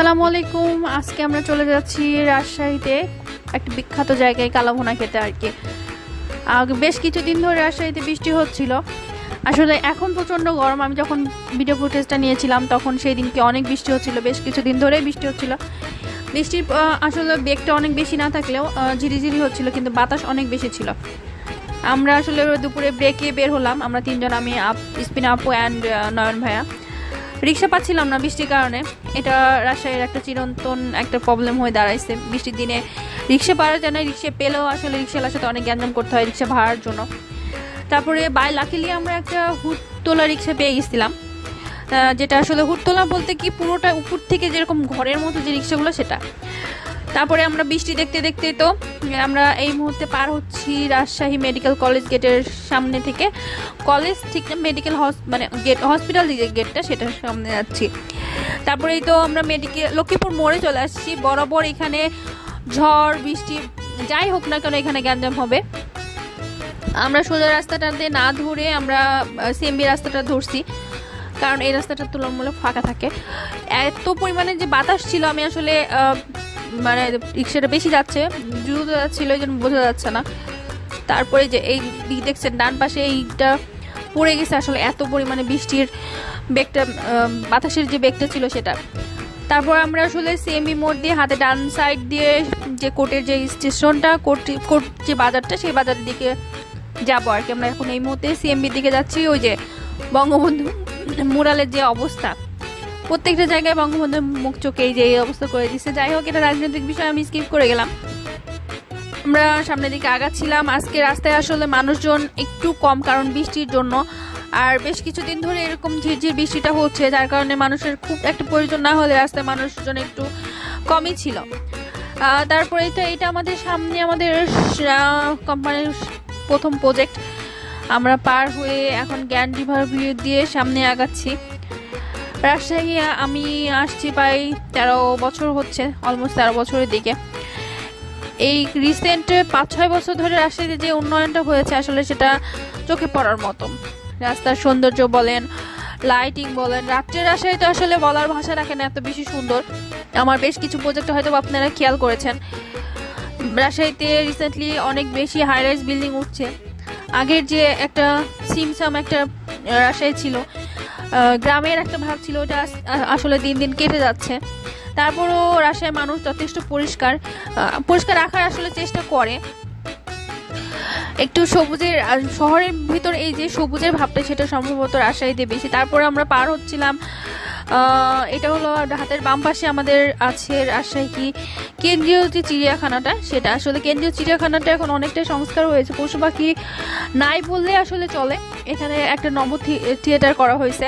আসসালামু আলাইকুম। আজকে আমরা চলে যাচ্ছি রাজশাহীতে একটা বিখ্যাত জায়গায় কালাভোনা খেতে আর কি। বেশ কিছুদিন ধরে রাজশাহীতে বৃষ্টি হচ্ছিল। আসলে এখন প্রচণ্ড গরম। আমি যখন ভিডিও ফুটেজটা নিয়েছিলাম, তখন সেই দিনকে অনেক বৃষ্টি হচ্ছিল। বেশ কিছুদিন ধরেই বৃষ্টি হচ্ছিল। বৃষ্টির আসলে বেগটা অনেক বেশি না থাকলেও ঝিরিঝিরি হচ্ছিল, কিন্তু বাতাস অনেক বেশি ছিল। আমরা আসলে দুপুরে ব্রেকে বের হলাম। আমরা তিনজন, আমি, আপ, স্পিন আপু অ্যান্ড নয়ন ভাইয়া। রিক্সা পাচ্ছিলাম না বৃষ্টির কারণে। এটা রাজশাহীর একটা চিরন্তন একটা প্রবলেম হয়ে দাঁড়াইছে। বৃষ্টির দিনে রিক্সা পাওয়া যায় না রিক্সা পেলেও আসলে রিক্সাওয়ালার সাথে অনেক গ্যাঞ্জাম করতে হয় রিক্সা ভাড়ার জন্য। তারপরে বাই লাকিলি আমরা একটা হুট তোলা রিক্সা পেয়ে গেছিলাম। যেটা আসলে হুট তোলা বলতে কি পুরোটা উপর থেকে যেরকম ঘরের মতো যে রিক্সাগুলো, সেটা। তারপরে আমরা বৃষ্টি দেখতে দেখতে তো, আমরা এই মুহূর্তে পার হচ্ছি রাজশাহী মেডিকেল কলেজ গেটের সামনে থেকে। কলেজ ঠিক মেডিকেল মানে গেট হসপিটাল যে গেটটা, সেটার সামনে যাচ্ছি। তারপরেই তো আমরা মেডিকেল লক্ষ্মীপুর মোড়ে চলে আসছি। বরাবর এখানে ঝড়, বৃষ্টি, যাই হোক না কেন এখানে গ্যাঞ্জাম হবে। আমরা সোজা রাস্তাটাতে না ধরে আমরা সিএমবি রাস্তাটা ধরছি। কারণ এই রাস্তাটা তুলনামূলক ফাঁকা থাকে। এত পরিমাণে যে বাতাস ছিল, আমি আসলে মানে রিক্সাটা বেশি যাচ্ছে দ্রুত যাচ্ছিল এই জন্য বোঝা যাচ্ছে না। তারপরে যে এই দিক দেখছেন, ডান পাশে এইটা পড়ে গেছে আসলে এত পরিমাণে বৃষ্টির বেগটা বাতাসের যে বেগটা ছিল সেটা। তারপর আমরা আসলে সিএমবি মোড় দিয়ে হাতে ডান সাইড দিয়ে যে কোর্টের যে স্টেশনটা, কোর্ট কোর্ট যে বাজারটা, সেই বাজারের দিকে যাব আর কি। আমরা এখন এই মুহূর্তে সিএমবির দিকে যাচ্ছি, ওই যে বঙ্গবন্ধু মুরালের যে অবস্থা। প্রত্যেকটা জায়গায় বঙ্গবন্ধুর মুখ, চোখে এই যে এই অবস্থা করে দিচ্ছে যাই হোক, এটা রাজনৈতিক বিষয়, আমি স্কিপ করে গেলাম। আমরা সামনের দিকে আগাচ্ছিলাম। আজকে রাস্তায় আসলে মানুষজন একটু কম, কারণ বৃষ্টির জন্য। আর বেশ কিছুদিন ধরে এরকম ঝিরঝির বৃষ্টিটা হচ্ছে, যার কারণে মানুষের খুব একটা প্রয়োজন না হলে রাস্তায় মানুষজন একটু কমই ছিল। তারপরে তো এটা আমাদের সামনে আমাদের কোম্পানির প্রথম প্রজেক্ট আমরা পার হয়ে এখন জ্ঞান রিভার ভিউ দিয়ে সামনে আগাচ্ছি। রাজশাহী, আমি আসছি প্রায় তেরো বছর হচ্ছে অলমোস্ট তেরো বছরের দিকে। এই রিসেন্ট পাঁচ ছয় বছর ধরে রাজশাহীতে যে উন্নয়নটা হয়েছে, আসলে সেটা চোখে পড়ার মতো। রাস্তার সৌন্দর্য বলেন লাইটিং বলেন, রাত্রের রাজশাহী তো আসলে বলার ভাষা রাখে না, এত বেশি সুন্দর। আমার বেশ কিছু প্রজেক্ট হয়তো আপনারা খেয়াল করেছেন। রাজশাহীতে রিসেন্টলি অনেক বেশি হাই রাইজ বিল্ডিং উঠছে। আগের যে একটা সিমসাম একটা রাজশাহী ছিল গ্রামের একটা ভাগ ছিল, ওটা আসলে দিন দিন কেটে যাচ্ছে। তারপরও রাশিয়ার মানুষ যথেষ্ট পরিষ্কার পরিষ্কার রাখার আসলে চেষ্টা করে। একটু সবুজের শহরের ভিতর এই যে সবুজের ভাবটা, সেটা সম্ভবত রাজশাহীতে বেশি। তারপরে আমরা পার হচ্ছিলাম এটা হলো হাতের বাম পাশে আমাদের আছে রাজশাহী কি কেন্দ্রীয় যে চিড়িয়াখানাটা সেটা আসলে কেন্দ্রীয় চিড়িয়াখানাটা এখন অনেকটাই সংস্কার হয়েছে। পশু পাখি নাই বললে আসলে চলে। এখানে একটা নব থিয়েটার করা হয়েছে।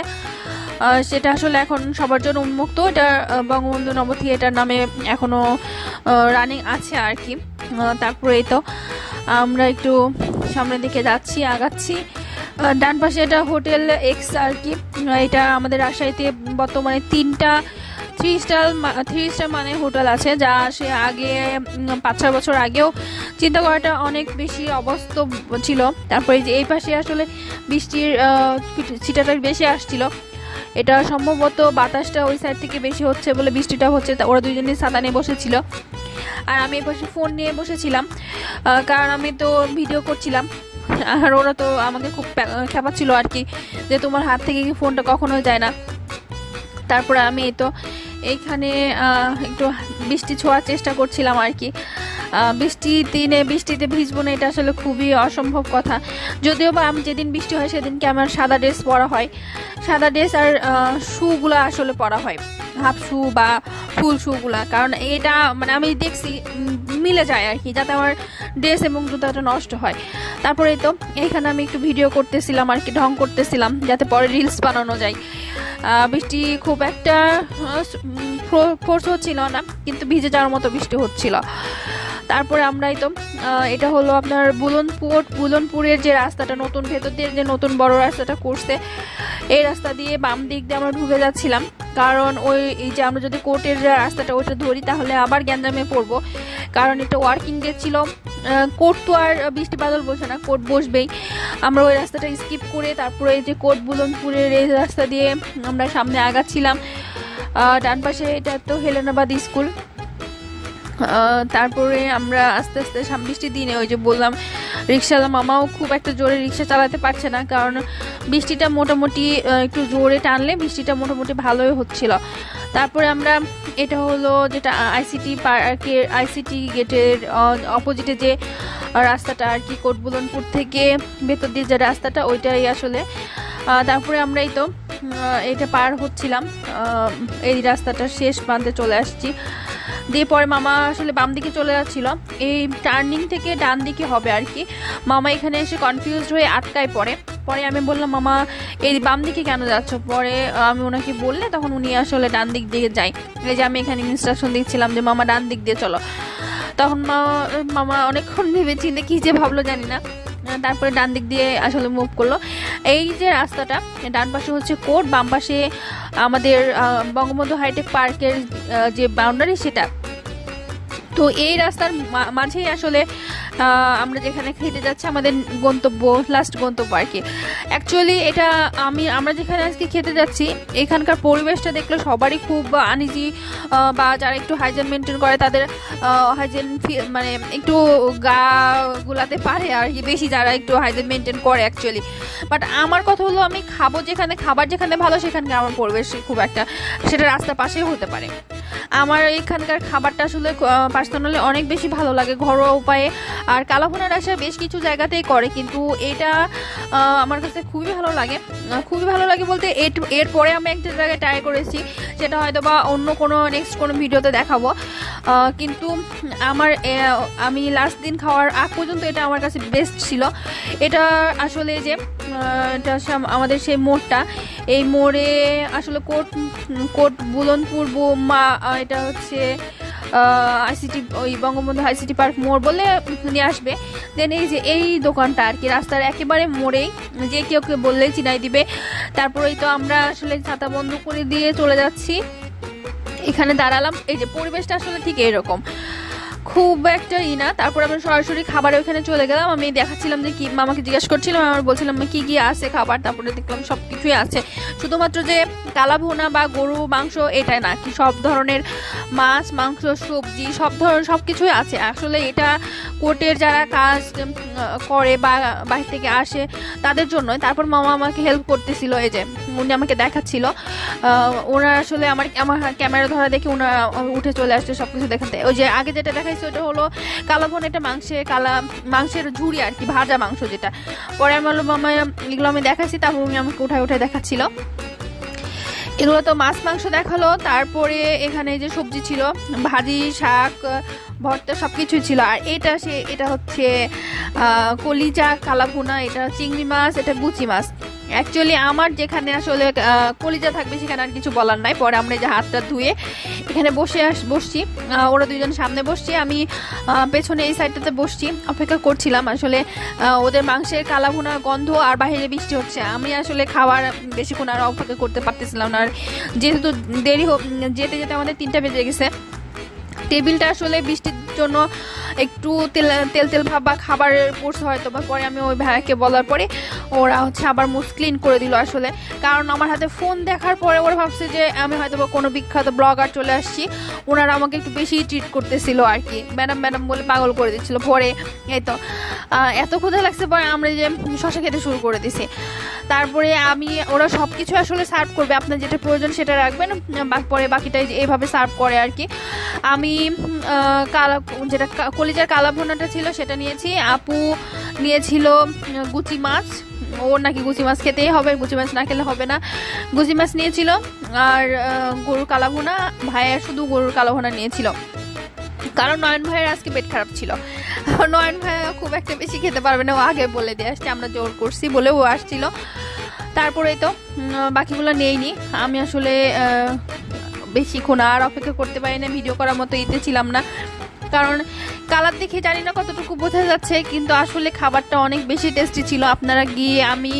সেটা আসলে এখন সবার জন্য উন্মুক্ত। এটা বঙ্গবন্ধু নব থিয়েটার নামে এখনও রানিং আছে আর কি। আহ, তারপরে তো আমরা একটু সামনের দিকে যাচ্ছি আগাচ্ছি। ডান পাশে এটা হোটেল এক্স আর কি। এটা আমাদের রাজশাহীতে বর্তমানে তিনটা থ্রি স্টার থ্রি স্টার মানে হোটেল আছে, যা সে আগে পাঁচ ছয় বছর আগেও চিন্তা করাটা অনেক বেশি অবাস্তব ছিল। তারপরে যে এই পাশে আসলে বৃষ্টির ছিটাটা বেশি আসছিল। এটা সম্ভবত বাতাসটা ওই সাইড থেকে বেশি হচ্ছে বলে বৃষ্টিটা হচ্ছে ওরা দুজনে ছাতা নিয়ে বসেছিল। আর আমি এই পাশে ফোন নিয়ে বসেছিলাম কারণ আমি তো ভিডিও করছিলাম। আর ওরা তো আমাকে খুব খেপাচ্ছিল আর কি, যে তোমার হাত থেকে কি ফোনটা কখনো যায় না। তারপরে আমি তো এইখানে একটু বৃষ্টি ছোঁয়ার চেষ্টা করছিলাম আর কি। বৃষ্টি দিনে বৃষ্টিতে ভিজবো না, এটা আসলে খুবই অসম্ভব কথা। যদিও বা আমি যেদিন বৃষ্টি হয় সেদিনকে আমার সাদা ড্রেস পরা হয়। সাদা ড্রেস আর শুগুলো আসলে পরা হয়। হাফ শু বা ফুল শুগুলা, কারণ এটা মানে আমি দেখছি মিলে যায় আর কি, যাতে আমার ড্রেস এবং জুতাটা নষ্ট হয়। তারপরে তো এইখানে আমি একটু ভিডিও করতেছিলাম আর কি, ঢং করতেছিলাম, যাতে পরে রিলস বানানো যায়। বৃষ্টি খুব একটা ফোর্স হচ্ছিল না, কিন্তু ভিজে যাওয়ার মতো বৃষ্টি হচ্ছিল। তারপরে আমরাই তো এটা হলো আপনার বুলনপুর বুলনপুরের যে রাস্তাটা, নতুন ভেতর দিয়ে যে নতুন বড় রাস্তাটা করছে, এই রাস্তা দিয়ে বাম দিক দিয়ে আমরা ঢুকে যাচ্ছিলাম। কারণ ওই এই যে আমরা যদি কোর্টের যে রাস্তাটা ওইটা ধরি, তাহলে আবার গ্যাঞ্জামে পড়ব। কারণ এটা ওয়ার্কিং ডে ছিল। কোর্ট তো আর বৃষ্টি বাদল বসে না, কোর্ট বসবেই। আমরা ওই রাস্তাটা স্কিপ করে তারপরে এই যে কোর্ট বুলনপুরের এই রাস্তা দিয়ে আমরা সামনে আগাচ্ছিলাম। ডান পাশে এটা তো হেলেনাবাদ স্কুল। তারপরে আমরা আস্তে আস্তে বৃষ্টির দিনে ওই যে বললাম, রিক্সাওয়ালা মামাও খুব একটা জোরে রিক্সা চালাতে পারছে না, কারণ বৃষ্টিটা মোটামুটি একটু জোরে টানলে বৃষ্টিটা মোটামুটি ভালোই হচ্ছিল। তারপরে আমরা, এটা হলো যেটা আইসিটি পার্কের, আইসিটি গেটের অপোজিটে যে রাস্তাটা আর কি, কোটবুলনপুর থেকে ভেতর দিয়ে যে রাস্তাটা, ওইটাই আসলে। তারপরে আমরা এই তো এটা পার হচ্ছিলাম। এই রাস্তাটার শেষ প্রান্তে চলে আসছি। দিয়ে পরে মামা আসলে বাম দিকে চলে যাচ্ছিল। এই টার্নিং থেকে ডান দিকে হবে আর কি। মামা এখানে এসে কনফিউজড হয়ে আটকায় পড়ে। পরে আমি বললাম, মামা, এই বাম দিকে কেন যাচ্ছ? পরে আমি ওনাকে বললে তখন উনি আসলে ডান দিক দিয়ে যায়। এই যে আমি এখানে ইনস্ট্রাকশন দিচ্ছিলাম যে, মামা, ডান দিক দিয়ে চলো। তখন মামা অনেকক্ষণ ভেবে চিন্তে কি যে ভাবলো জানি না। তারপরে ডান দিক দিয়ে আসলে মুভ করল। এই যে রাস্তাটা, ডান পাশে হচ্ছে কোর্ট বাম পাশে আমাদের বঙ্গবন্ধু হাইটেক পার্কের যে বাউন্ডারি সেটা তো এই রাস্তার মাঝেই আসলে আমরা যেখানে খেতে যাচ্ছি, আমাদের গন্তব্য লাস্ট গন্তব্য আর কি। অ্যাকচুয়ালি এটা আমি আমরা যেখানে আজকে খেতে যাচ্ছি, এখানকার পরিবেশটা দেখলে সবারই খুব আনিজি বা যারা একটু হাইজেন মেনটেন করে, তাদের হাইজেন মানে একটু গা গুলাতে পারে আর কি, বেশি যারা একটু হাইজেন মেনটেন করে অ্যাকচুয়ালি বাট আমার কথা হলো, আমি খাব যেখানে খাবার যেখানে ভালো, সেখানকার আমার পরিবেশ খুব একটা সেটা রাস্তার পাশেই হতে পারে। আমার এখানকার খাবারটা আসলে পার্সোনালি অনেক বেশি ভালো লাগে ঘরোয়া উপায়ে। আর কালাভুনার আশা বেশ কিছু জায়গাতেই করে, কিন্তু এটা আমার কাছে খুবই ভালো লাগে। খুবই ভালো লাগে বলতে এর- এরপরে আমি একটা জায়গায় ট্রাই করেছি, সেটা হয়তো বা অন্য কোনো নেক্সট কোনো ভিডিওতে দেখাবো। কিন্তু আমার আমি লাস্ট দিন খাওয়ার আগ পর্যন্ত এটা আমার কাছে বেস্ট ছিল। এটা আসলে যে এটা আমাদের সেই মোড়টা এই মোড়ে আসলে কোট কোট বুলনপুর মা এটা হচ্ছে আইসিটি ওই বঙ্গবন্ধু আইসিটি পার্ক মোড় বলে নিয়ে আসবে। দেন এই যে, এই দোকানটা আর কি, রাস্তার একেবারে মোড়েই, যে কেউ কেউ বললেই চিনাই দিবে। তারপরেই তো আমরা আসলে ছাতা বন্ধ করে দিয়ে চলে যাচ্ছি। এখানে দাঁড়ালাম। এই যে, পরিবেশটা আসলে ঠিক এরকম। খুব একটা ই না। তারপর আমরা সরাসরি খাবারের ওখানে চলে গেলাম। আমি দেখাচ্ছিলাম যে কি মামাকে জিজ্ঞাসা করছিলাম আমার বলছিলাম কি কি আছে খাবার? তারপরে দেখলাম সব কিছুই আছে। শুধুমাত্র যে কালা ভুনা বা গরু, মাংস, এটাই না, কি সব ধরনের মাছ, মাংস, সবজি, সব ধরনের সব কিছুই আছে। আসলে এটা কোর্টের যারা কাজ করে বা বাইরে থেকে আসে, তাদের জন্যই। তারপর মামা আমাকে হেল্প করতেছিল, এই যে, উনি আমাকে দেখাচ্ছিল। ওনার আসলে আমার আমার ক্যামেরা ধরা দেখে ওনারা উঠে চলে আসছে সব কিছু দেখাতে। ওই যে আগে যেটা দেখাইছে ওটা হলো কালা ভন এটা মাংসে, কালা, মাংসের ঝুড়ি আর কি, ভাজা মাংস যেটা। পরে আমি বললাম মামা এগুলো আমি দেখাচ্ছি তারপর উনি আমাকে উঠায় উঠায় দেখাচ্ছিল। এগুলো তো মাছ, মাংস দেখাল। তারপরে এখানে যে সবজি ছিল, ভাজি, শাক, ভর্তা সব কিছুই ছিল। আর এটা সে, এটা হচ্ছে কলিজা, কালাভুনা, এটা চিংড়ি মাছ, এটা গুচি মাছ। অ্যাকচুয়ালি আমার যেখানে আসলে কলিজা থাকবে সেখানে আর কিছু বলার নাই। পরে আমরা যে হাতটা ধুয়ে এখানে বসে আস, বসছি। ওরা দুজন সামনে বসছি, আমি পেছনে এই সাইডটাতে বসছি, অপেক্ষা করছিলাম। আসলে ওদের মাংসের কালাভুনা গন্ধ আর বাইরে বৃষ্টি হচ্ছে। আমি আসলে খাবার বেশিক্ষণ আর অপেক্ষা করতে পারতেছিলাম না। আর যেহেতু দেরি যেতে যেতে আমাদের তিনটা বেজে গেছে, টেবিলটা আসলে বৃষ্টির জন্য একটু তেল তেল তেল ভাব বা খাবার পড়ছে হয়তো বা, পরে আমি ওই ভাইয়াকে বলার পরে ওরা হচ্ছে আবার মুখ ক্লিন করে দিল আসলে। কারণ আমার হাতে ফোন দেখার পরে ওরা ভাবছে যে আমি হয়তো বা কোনো বিখ্যাত ব্লগার চলে আসছি। ওনারা আমাকে একটু বেশি ট্রিট করতেছিল আর কি। ম্যাডাম ম্যাডাম বলে পাগল করে দিচ্ছিল পরে এই তো এত ক্ষুধা লাগছে পরে আমরা যে শশা খেতে শুরু করে দিছি। তারপরে আমি, ওরা সব কিছু আসলে সার্ভ করবে। আপনার যেটা প্রয়োজন সেটা রাখবেন পরে বাকিটা এইভাবে সার্ভ করে আর কি। আমি কালা, যেটা কলিজার কালা ভুনাটা ছিল সেটা নিয়েছি। আপু নিয়েছিল গুচি মাছ। ওর নাকি গুচি মাছ খেতেই হবে, গুচি মাছ না খেলে হবে না। গুচি মাছ নিয়েছিল, আর গরুর কালা ভুনা ভাইয়া শুধু গরুর কালা ভুনা নিয়েছিল। কারণ নয়ন ভাইয়ের আজকে পেট খারাপ ছিল। নয়ন ভাইয়া খুব একটা বেশি খেতে পারবে না, ও আগে বলে দিয়ে আসছে, আমরা জোর করছি বলে ও আসছিল। তারপরেই তো বাকিগুলো নেইনি আমি আসলে বেশিক্ষণ আর অপেক্ষা করতে পারি না, ভিডিও করার মতো ইতে ছিলাম না। কারণ কালার দেখে জানি না কতটুকু বোঝা যাচ্ছে, কিন্তু আসলে খাবারটা অনেক বেশি টেস্টি ছিল। আপনারা গিয়ে আমি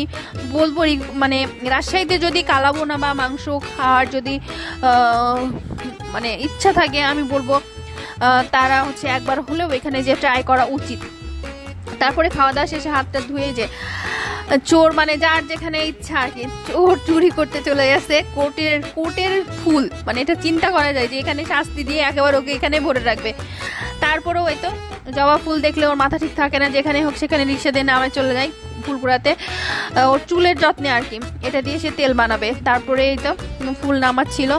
বলব মানে রাজশাহীতে যদি কালাবোনা বা মাংস খাওয়ার যদি মানে ইচ্ছা থাকে, আমি বলব তারা হচ্ছে একবার হলেও এখানে যে ট্রাই করা উচিত। তারপরে খাওয়া দাওয়া শেষে হাতটা ধুয়ে যে, চোর মানে যার যেখানে ইচ্ছা আর কি, চোর চুরি করতে চলে গেছে। কোর্টের কোর্টের ফুল মানে এটা চিন্তা করা যায় যে এখানে শাস্তি দিয়ে একেবারে ওকে এখানে ভরে রাখবে। তারপরেও এই তো, জবা ফুল দেখলে ওর মাথা ঠিক থাকে না, যেখানে হোক সেখানে রিক্সা দিয়ে নামে চলে যায় ফুল কুড়াতে ওর চুলের যত্নে আর কি, এটা দিয়ে সে তেল বানাবে। তারপরে এই তো, ফুল নামাচ্ছিল।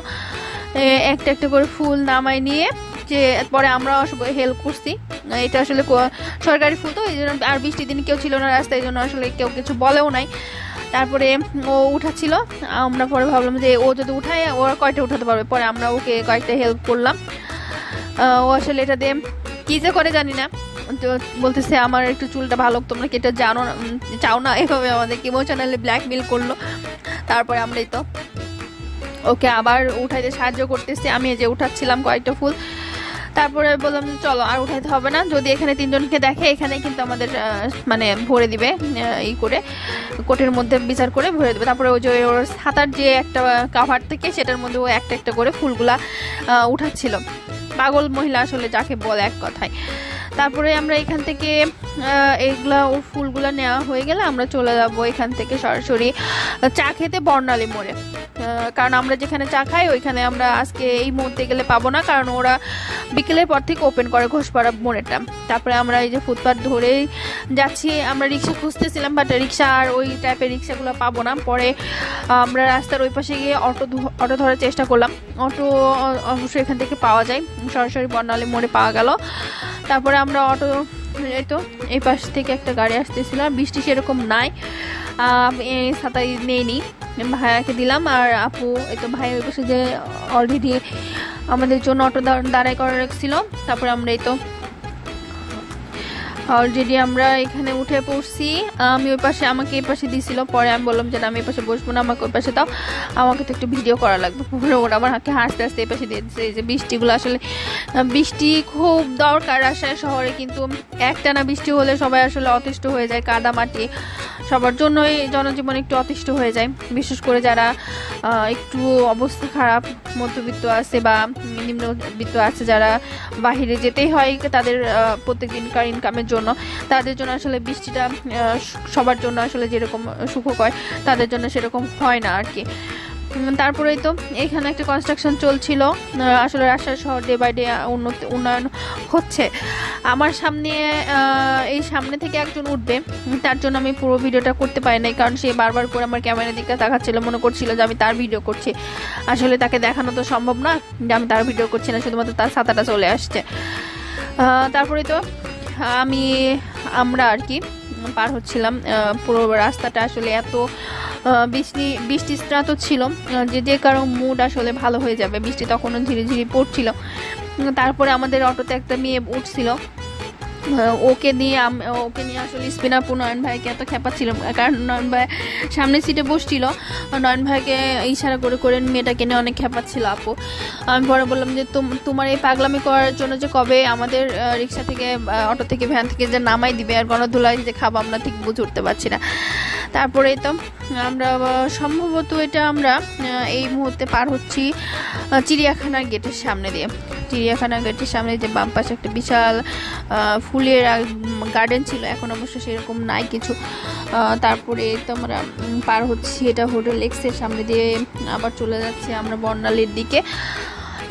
একটা একটা করে ফুল নামাই নিয়ে যে পরে আমরা হেল্প করছি। এটা আসলে সরকারি ফুল তো, এই জন্য আর বৃষ্টির দিন কেউ ছিল না রাস্তায়, এই জন্য আসলে কেউ কিছু বলেও নাই। তারপরে ও উঠাচ্ছিল। আমরা পরে ভাবলাম যে ও যদি উঠায় ওরা কয়টা উঠাতে পারবে? পরে আমরা ওকে কয়েকটা হেল্প করলাম। ও আসলে এটা দিয়ে কী যে করে জানি না। তো বলতেছে, আমার একটু চুলটা ভালো, তোমরা কি এটা জানো না? চাও না? এভাবে আমাদের আমাদেরকে ইমোশনালি ব্ল্যাকমেল করল। তারপরে আমরা এই তো ওকে আবার উঠাইতে সাহায্য করতেছি। আমি যে উঠাচ্ছিলাম কয়েকটা ফুল। তারপরে বললাম যে চলো আর উঠাইতে হবে না। যদি এখানে তিনজনকে দেখে, এখানে কিন্তু আমাদের মানে ভরে দিবে ই করে, কোটের মধ্যে বিচার করে ভরে দেবে। তারপরে ওই যে ওর সাঁতার যে একটা কাভার থেকে সেটার মধ্যে ও একটা একটা করে ফুলগুলা উঠাচ্ছিল। পাগল মহিলা আসলে যাকে বলে এক কথায়। তারপরে আমরা এখান থেকে এইগুলা ওর ফুলগুলা নেওয়া হয়ে গেলে আমরা চলে যাব এখান থেকে সরাসরি চা খেতে বর্ণালী মোড়ে। কারণ আমরা যেখানে চা খাই, ওইখানে আমরা আজকে এই মুহূর্তে গেলে পাবো না, কারণ ওরা বিকেলের পর থেকে ওপেন করে ঘোষপাড়া মোড়েটা। তারপরে আমরা এই যে ফুটপাথ ধরেই যাচ্ছি, আমরা রিক্সা খুঁজতেছিলাম বাট রিক্সা আর ওই টাইপের রিক্সাগুলো পাবো না। পরে আমরা রাস্তার ওই পাশে গিয়ে অটো অটো ধরার চেষ্টা করলাম। অটো অবশ্যই এখান থেকে পাওয়া যায়। সরাসরি বর্ণালী মোড়ে পাওয়া গেল। তারপরে আমরা অটো, এই তো, এই পাশ থেকে একটা গাড়ি আসতেছিল, আর বৃষ্টি সেরকম নাই। সাঁতারি নেইনি, ভাইয়াকে দিলাম, আর আপু, এই তো ভাই ওই পাশে যে অলরেডি আমাদের জন্য অটো দাঁড়াই করা রাখছিল তারপরে আমরা এই তো অলরেডি আমরা এখানে উঠে পড়ছি। আমি ওই পাশে, আমাকে এই পাশে দিছিল, পরে আমি বললাম যে আমি এই পাশে বসবো না, আমাকে ওই পাশে দাও। আমাকে তো একটু ভিডিও করা লাগবে। পরে ওরা আমার হাতে হাসতে হাসতে এই পাশে দিয়ে যে বৃষ্টিগুলো আসলে বৃষ্টি খুব দরকার রাজশাহী শহরে, কিন্তু একটানা বৃষ্টি হলে সবাই আসলে অতিষ্ঠ হয়ে যায়, কাদা মাটি। সবার জন্যই জনজীবন একটু অতিষ্ঠ হয়ে যায়। বিশেষ করে যারা একটু অবস্থা খারাপ, মধ্যবিত্ত আছে বা নিম্নবিত্ত আছে, যারা বাহিরে যেতেই হয়, তাদের প্রত্যেক দিনকার ইনকামের জন্য, তাদের জন্য আসলে বৃষ্টিটা সবার জন্য আসলে যেরকম সুখকর, তাদের জন্য সেরকম হয় না আর কি। তারপরেই তো এখানে একটা কনস্ট্রাকশন চলছিল আসলে রাজশাহী শহর ডে বাই ডে উন্নতি, উন্নয়ন হচ্ছে। আমার সামনে এই সামনে থেকে একজন উঠবে, তার জন্য আমি পুরো ভিডিওটা করতে পারি নাই, কারণ সে বারবার করে আমার ক্যামেরার দিকে তাকাচ্ছিল, মনে করছিল যে আমি তার ভিডিও করছি। আসলে তাকে দেখানো তো সম্ভব না যে আমি তার ভিডিও করছি না, শুধুমাত্র তার ছাতাটা চলে আসছে। তারপরে তো আমি, আমরা আর কি, পার হচ্ছিলাম পুরো রাস্তাটা আসলে এত বৃষ্টি বৃষ্টি স্নাত ছিল যে যে কারও মুড আসলে ভালো হয়ে যাবে। বৃষ্টি তখনও ধীরে ধীরে পড়ছিল। তারপরে আমাদের অটোতে একটা মেয়ে উঠছিল। ওকে নিয়ে ওকে নিয়ে আসলে স্পিনাপু নয়ন ভাইকে এত খেপাচ্ছিল, কারণ নয়ন ভাই সামনে সিটে বসছিল। নয়ন ভাইকে ইশারা করে করে মেয়েটাকে নিয়ে অনেক খেপাচ্ছিল আপু। আমি পরে বললাম যে, তোম- তোমার এই পাগলামি করার জন্য যে কবে আমাদের রিক্সা থেকে অটো থেকে, ভ্যান থেকে যে নামাই দিবে, আর গণধুলাই যে খাব আমরা ঠিক বুঝে উঠতে পারছি না। তারপরে তো আমরা সম্ভবত এটা আমরা এই মুহূর্তে পার হচ্ছি চিড়িয়াখানার গেটের সামনে দিয়ে। চিড়িয়াখানার গেটের সামনে যে বাম পাশে একটা বিশাল ফুলের গার্ডেন ছিল। এখন অবশ্য সেরকম নাই কিছু। তারপরে তো আমরা পার হচ্ছি এটা হোটেল এক্সের সামনে দিয়ে। আবার চলে যাচ্ছে আমরা বর্ণালীর দিকে।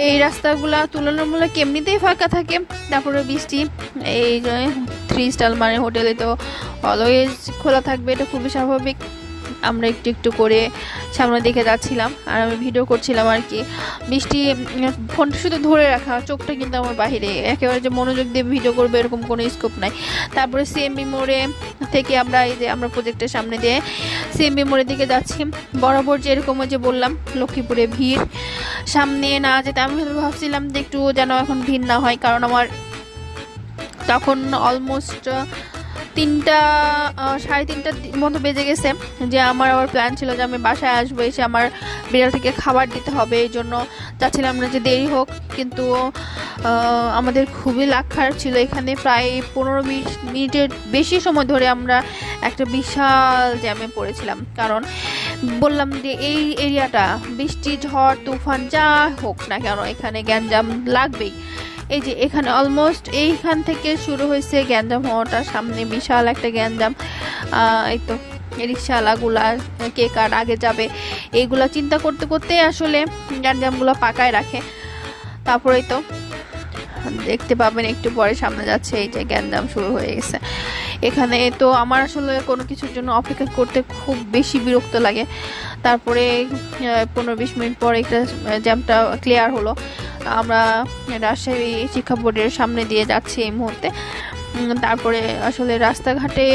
এই রাস্তাগুলা তুলনামূলক এমনিতেই ফাঁকা থাকে। তারপরে বৃষ্টি, এই থ্রি স্টার মানে হোটেলে তো অলওয়েজ খোলা থাকবে, এটা খুবই স্বাভাবিক। আমরা একটু একটু করে সামনে দিকে যাচ্ছিলাম আর আমি ভিডিও করছিলাম আর কি। বৃষ্টি ফোনটা শুধু ধরে রাখা, চোখটা কিন্তু আমার বাহিরে। একেবারে যে মনোযোগ দিয়ে ভিডিও করবে এরকম কোনো স্কোপ নাই। তারপরে সিএমবি মোড়ে থেকে আমরা এই যে আমরা প্রজেক্টের সামনে দিয়ে সিএমবি মোড়ের দিকে যাচ্ছি। বরাবর যেরকম ওই যে বললাম, লক্ষ্মীপুরে ভিড়। সামনে না যেতে আমি ভেবে ভাবছিলাম যে একটু যেন এখন ভিড় না হয়, কারণ আমার তখন অলমোস্ট তিনটা সাড়ে তিনটা মতো বেজে গেছে যে আমার আবার প্ল্যান ছিল যে আমি বাসায় আসব, এসে আমার বিড়ালটিকে খাবার দিতে হবে, এই জন্য চাচ্ছিলাম না যে দেরি হোক, কিন্তু আমাদের খুবই লাক্ষার ছিল। এখানে প্রায় পনেরো মিনিট, মিনিটের বেশি সময় ধরে আমরা একটা বিশাল জ্যামে পড়েছিলাম। কারণ বললাম যে এই এরিয়াটা বৃষ্টি, ঝড়, তুফান, যা হোক না কেন, এখানে গ্যাঞ্জাম লাগবেই। এই যে এখানে অলমোস্ট এইখান থেকে শুরু হয়েছে গ্যাঞ্জাম হওয়াটা, সামনে বিশাল একটা গ্যাঞ্জাম এই তো রিক্সাওয়ালাগুলা, কে কার আগে যাবে, এইগুলা চিন্তা করতে করতে আসলে গ্যাঞ্জামগুলো পাকায় রাখে। তারপরেই তো দেখতে পাবেন, একটু পরে সামনে যাচ্ছে এই যে গ্যাঞ্জাম শুরু হয়ে গেছে। এখানে তো আমার আসলে কোনো কিছুর জন্য অপেক্ষা করতে খুব বেশি বিরক্ত লাগে। তারপরে পনেরো বিশ মিনিট পর একটা জ্যামটা ক্লিয়ার হলো। আমরা রাজশাহী শিক্ষা বোর্ডের সামনে দিয়ে যাচ্ছি এই মুহূর্তে। তারপরে আসলে রাস্তাঘাটে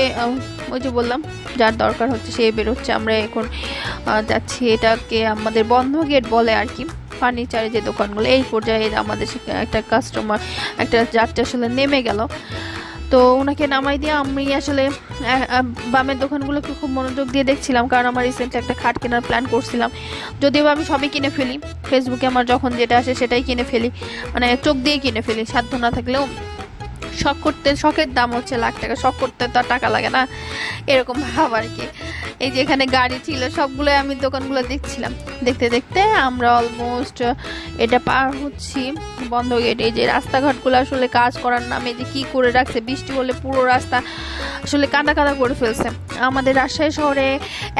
ওই যে বললাম, যার দরকার হচ্ছে সে বেরোচ্ছে। আমরা এখন যাচ্ছি এটাকে আমাদের বন্ধ গেট বলে আর কি। ফার্নিচারের যে দোকানগুলো, এই পর্যায়ে আমাদের একটা কাস্টমার একটা যাত্রী আসলে নেমে গেল। তো ওনাকে নামাই দিয়ে আমি আসলে বামের দোকানগুলোকে খুব মনোযোগ দিয়ে দেখছিলাম, কারণ আমার রিসেন্ট একটা খাট কেনার প্ল্যান করছিলাম। যদিও আমি সবই কিনে ফেলি ফেসবুকে আমার যখন যেটা আসে সেটাই কিনে ফেলি মানে চোখ দিয়ে কিনে ফেলি, সাধ্য না থাকলেও শখ করতে, শখের দাম হচ্ছে লাখ টাকা, শখ করতে তো টাকা লাগে না। এরকম ভাব আর কি। এই যে এখানে গাড়ি ছিল সবগুলো আমি দোকানগুলো দেখছিলাম। দেখতে দেখতে আমরা অলমোস্ট এটা পার হচ্ছি বন্ধ গেট এই যে রাস্তাঘাটগুলো আসলে কাজ করার নামে যে কি করে রাখছে, বৃষ্টি হলে পুরো রাস্তা আসলে কাদা কাদা করে ফেলছে। আমাদের রাজশাহী শহরে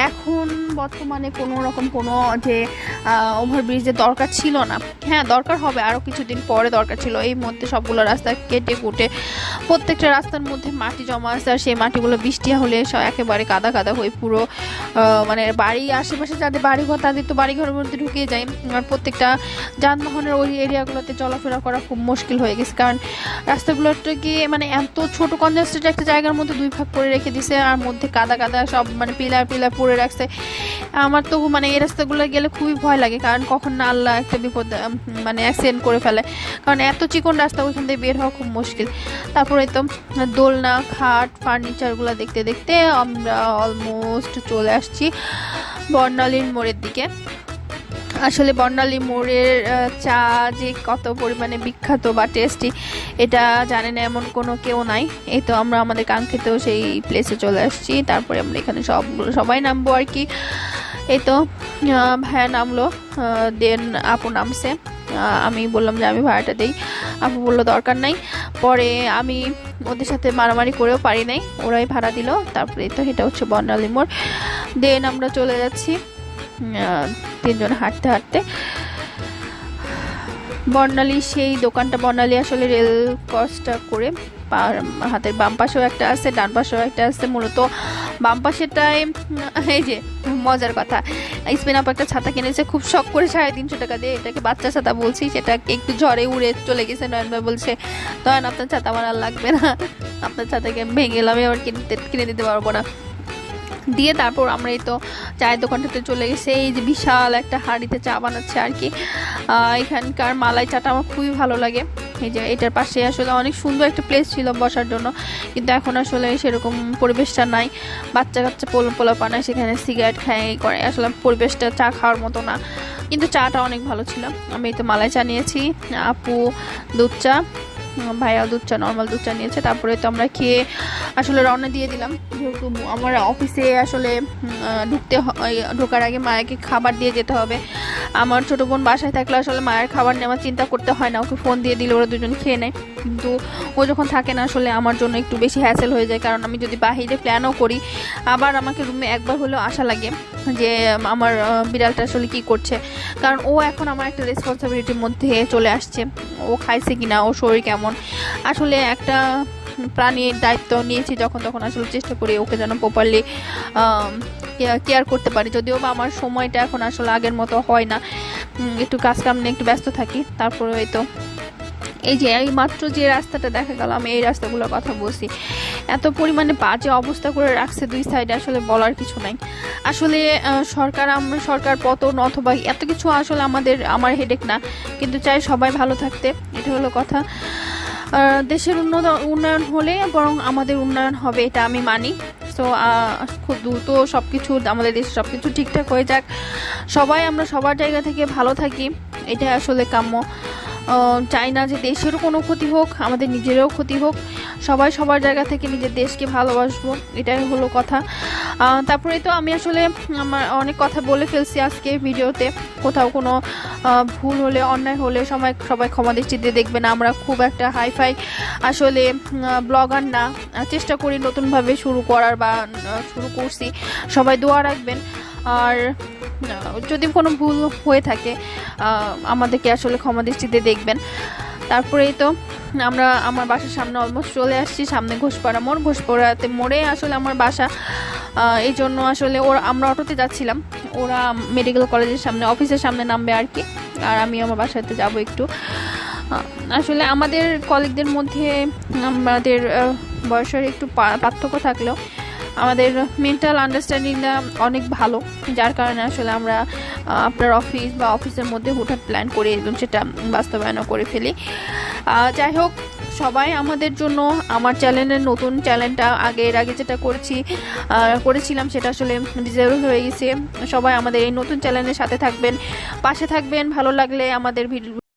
এখন বর্তমানে কোনো রকম কোনো যে ওভারব্রিজের দরকার ছিল না। হ্যাঁ দরকার হবে আরও কিছুদিন পরে দরকার ছিল। এই মধ্যে সবগুলো রাস্তা কেটে কুটে প্রত্যেকটা রাস্তার মধ্যে মাটি জমা আছে, আর সেই মাটিগুলো বৃষ্টি হলে সব একেবারে কাদা কাদা হয়ে পুরো মানে বাড়ি, আশেপাশে যাদের বাড়িঘর, তাদের তো বাড়িঘরের মধ্যে ঢুকিয়ে যায়। আর প্রত্যেকটা যানবাহনের ওই এরিয়াগুলোতে চলাফেরা করা খুব মুশকিল হয়ে গেছে। কারণ রাস্তাগুলোতে কি মানে এত ছোট কনজাস্টেড একটা জায়গার মধ্যে দুই ভাগ করে রেখে দিছে, আর মধ্যে কাদা কাদা সব মানে পিলার পিলার পরে রাখছে। আমার তো মানে এই রাস্তাগুলো গেলে খুবই ভয় লাগে, কারণ কখন না আল্লাহ একটা বিপদ মানে অ্যাক্সিডেন্ট করে ফেলে। কারণ এত চিকন রাস্তা ওইখান থেকে বের হওয়া খুব মুশকিল। তারপরে তো দোলনা, খাট ফার্নিচারগুলো দেখতে দেখতে আমরা অলমোস্ট চলে আসছি বর্ণালীর মোড়ের দিকে। আসলে বর্ণালী মোড়ের চা যে কত পরিমাণে বিখ্যাত বা টেস্টি এটা জানে না এমন কোনো কেউ নাই। এই তো আমরা আমাদের কাঙ্ক্ষিত সেই প্লেসে চলে আসছি। তারপরে আমরা এখানে সব, সবাই নামবো আর কি। এই তো ভাইয়া নামলো দেন আপু নামছে। আমি বললাম যে আমি ভাড়াটা দেই। আপু বলল, দরকার নাই। পরে আমি ওদের সাথে মারামারি করেও পারি নাই। ওরাই ভাড়া দিল। তারপরে তো এটা হচ্ছে বর্ণালী মোড়। দেন আমরা চলে যাচ্ছি তিনজন হাঁটতে হাঁটতে। বর্ণালী সেই দোকানটা বর্ণালী আসলে রেল ক্রসটা করে হাতের বাম পাশেও একটা আছে, ডান পাশেও একটা আছে। মূলত বাম পাশেরটায় এই যে, মজার কথা। স্পেন আপ একটা ছাতা কিনেছে, খুব শখ করে সাড়ে তিনশো টাকা দিয়ে এটাকে বাচ্চা ছাতা বলছি, সেটা একটু ঝড়ে উড়ে চলে গেছে নয়ন ভাই বলছে তখন আপনার ছাতা আমার আর লাগবে না। আপনার ছাতাকে ভেঙে গেলাম আবার কিনতে, কিনে দিতে পারব না। দিয়ে তারপর আমরা এই তো চায়ের দোকানটাতে চলে গেছে। এই যে বিশাল একটা হাঁড়িতে চা বানাচ্ছে আর কি। এখানকার মালাই চাটা আমার খুবই ভালো লাগে। এই যে এটার পাশে আসলে অনেক সুন্দর একটা প্লেস ছিল বসার জন্য। কিন্তু এখন আসলে সেরকম পরিবেশটা নাই। বাচ্চা কাচ্চা পোলা পোলা পানায় সেখানে সিগারেট খায় করে। আসলে পরিবেশটা চা খাওয়ার মতো না। কিন্তু চাটা অনেক ভালো ছিল। আমি এই তো মালাই চা নিয়েছি। আপু দুধ চা। ভাইয়া দুধ চা নর্মাল দুধ চা নিয়েছে। তারপরে তো আমরা খেয়ে আসলে রওনা দিয়ে দিলাম। যেহেতু আমার অফিসে আসলে ঢুকতে ঢোকার আগে মায়াকে খাবার দিয়ে যেতে হবে। আমার ছোটো বোন বাসায় থাকলে আসলে মায়ের খাবার নেওয়ার চিন্তা করতে হয় না। ওকে ফোন দিয়ে দিলে ওরা দুজন খেয়ে নেয়। কিন্তু ও যখন থাকে না, আসলে আমার জন্য একটু বেশি হ্যাসেল হয়ে যায়। কারণ আমি যদি বাহিরে প্ল্যানও করি, আবার আমাকে রুমে একবার হলেও আশা লাগে যে, আমার বিড়ালটা আসলে কী করছে। কারণ ও এখন আমার একটা রেসপন্সিবিলিটির মধ্যে চলে আসছে। ও খাইছে কিনা, ও শরীর কেমন? আসলে একটা প্রাণীর দায়িত্ব নিয়েছি যখন তখন আসলে চেষ্টা করি ওকে যেন প্রপারলি কেয়ার করতে পারি। যদিও বা আমার সময়টা এখন আসলে আগের মতো হয় না। একটু কাজ কাম নিয়ে একটু ব্যস্ত থাকি। তারপরে হয়তো এই যে এই মাত্র যে রাস্তাটা দেখা গেল, আমি এই রাস্তাগুলোর কথা বলছি। এত পরিমাণে বাজে অবস্থা করে রাখছে দুই সাইডে আসলে বলার কিছু নাই। আসলে সরকার আমরা সরকার পতন অথবা এত কিছু আসলে আমাদের, আমার হেডেক না। কিন্তু চাই সবাই ভালো থাকতে, এটা হলো কথা। দেশের উন্নত, উন্নয়ন হলে বরং আমাদের উন্নয়ন হবে, এটা আমি মানি। তো খুব দ্রুত সব কিছু আমাদের দেশে সব কিছু ঠিকঠাক হয়ে যাক। সবাই, আমরা সবার জায়গা থেকে ভালো থাকি এটা আসলে কাম্য। চাই না যে দেশেরও কোনো ক্ষতি হোক, আমাদের নিজেরও ক্ষতি হোক। সবাই সবার জায়গা থেকে নিজের দেশকে ভালোবাসবো, এটাই হলো কথা। তারপরে তো আমি আসলে আমার অনেক কথা বলে ফেলছি আজকে ভিডিওতে। কোথাও কোনো ভুল হলে, অন্যায় হলে সবাই সবাই ক্ষমা দৃষ্টিতে দেখবেন। আমরা খুব একটা হাইফাই আসলে ব্লগার না। চেষ্টা করি নতুনভাবে শুরু করার বা শুরু করছি। সবাই দোয়া রাখবেন। আর যদি কোনো ভুল হয়ে থাকে আমাদেরকে আসলে ক্ষমা দৃষ্টিতে দেখবেন। তারপরেই তো আমরা, আমার বাসার সামনে অলমোস্ট চলে আসছি, সামনে ঘোষপাড়া মোড়। ঘোষপাড়াতে মোড়ে আসলে আমার বাসা। এই জন্য আসলে ওরা, আমরা অটোতে যাচ্ছিলাম। ওরা মেডিকেল কলেজের সামনে অফিসের সামনে নামবে আর কি। আর আমি আমার বাসাতে যাব একটু। আসলে আমাদের কলিগদের মধ্যে আমাদের বয়সের একটু পার্থক্য থাকলেও আমাদের মেন্টাল আন্ডারস্ট্যান্ডিংটা অনেক ভালো, যার কারণে আসলে আমরা আপনার অফিস বা অফিসের মধ্যে হুটহাট প্ল্যান করে এবং সেটা বাস্তবায়নও করে ফেলি। যাই হোক, সবাই আমাদের জন্য, আমার চ্যানেলের নতুন চ্যানেলটা আগে, এর আগে যেটা করেছি করেছিলাম সেটা আসলে ডিজার্ভ হয়ে গেছে। সবাই আমাদের এই নতুন চ্যানেলের সাথে থাকবেন, পাশে থাকবেন, ভালো লাগলে আমাদের ভিডিও